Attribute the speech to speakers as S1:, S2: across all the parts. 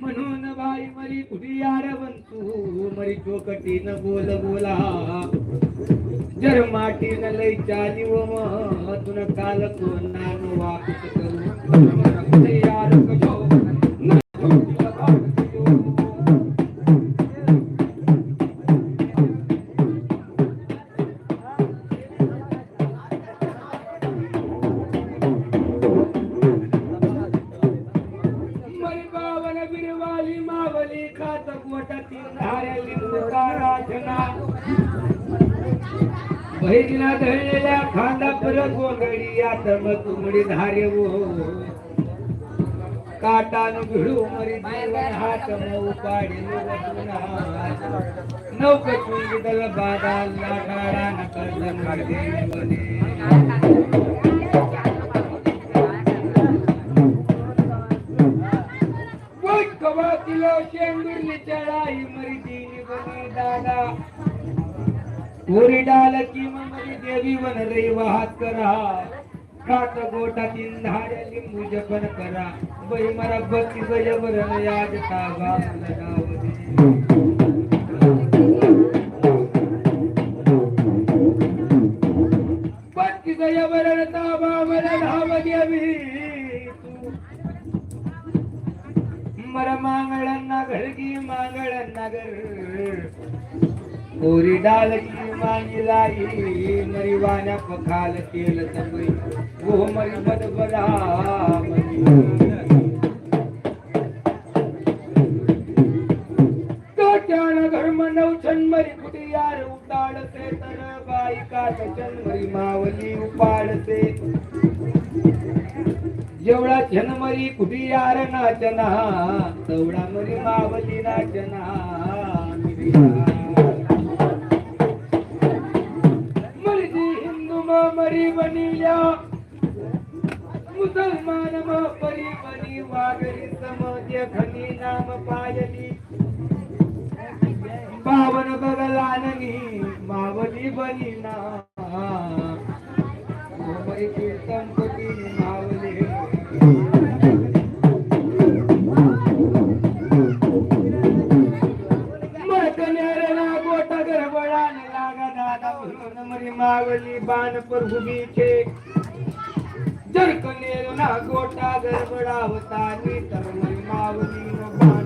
S1: म्हणून बाई मरी कुठी यार मरी चोकटीन बोल बोला. जर माटीन लय चाली व तुन काल कोणा नान करू बहिणीला धरलेल्या खांदा परत गोंगडी यात मग तुमडी धारे हो. काटान भिडू मरी जीवन हात मऊ पाडी नौक चुंगी दल बादा लागाडा नकल उरी डाल की मरी देवी वन रे वाहत करा. खात गोटातील धाड्या लिंबू जपन करा. बाई मला बत्ती बजवरण याद ताबा भक्ती बत्ती ताबा मला धाव द्यावी तू मर मांगळांना घडगी मांगळ्यांना घर कोरी डालकी मांगी लाई मरी वाण्या पखाल तेल तंबई. वो मरी बदबरा काट्यान घर्म नवछन मरी कुठे यार उताडसे तर बायका सचन मरी मावली उपाडते. जेवढा जनमरी कुठी यार नाचना तेवढा मरी मावली नाचना. मन पावन बगलाननी मावली बनिना मरी कीर्तन पती मावली? मटनेरना गोटा गरबडाने लागा दादा म्हणून मरी मावली बाण प्रभुबीचे जर कनेरना गोटा गरबडा होता नी तर मावली न बाण.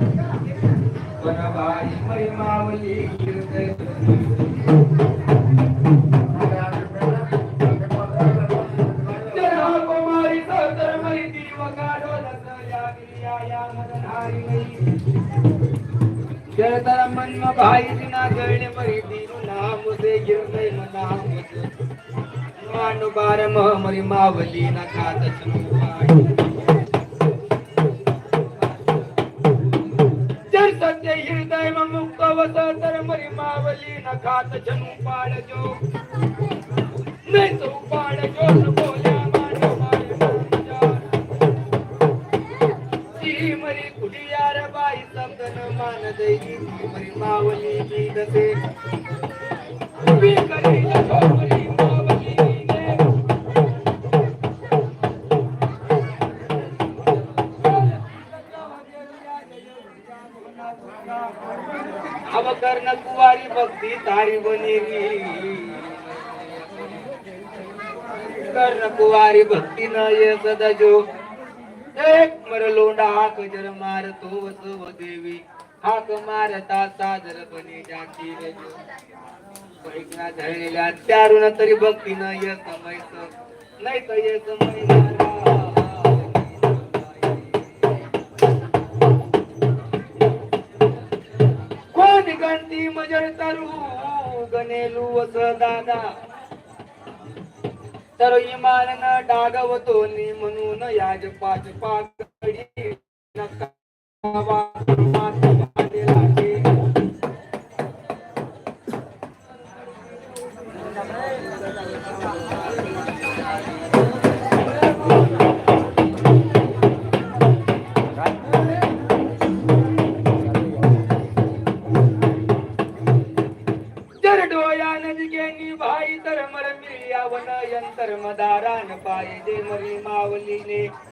S1: मई. जळतर मन भाई दिना जळणे मरी दिनु नाम से गिरणे नाम मानु बार मह मरी मावली ना खात चुपाई. मरी मावली न खात जनु पाडजो नहीं तो पाडजो न बोल्या मानो मारे मांजार. ती मरी कुडियार बाई शब्द न मान देई। मरी मावली की दसे उभी करी न भक्ती तारी बनेगी कर्ण कुवारी भक्ती न ये सदजो एक मर लोंडा हाक जर मारतो वसव देवी. हाक मारता सादर बने जाती रजो पैकना झालेल्या त्यारुण तरी भक्ती न ये समयच नाही तर ये समय गणती मजर तरू गणेलू वस दादा. तर इमान न डागवतो नि म्हणून याज पाच पाकडी नका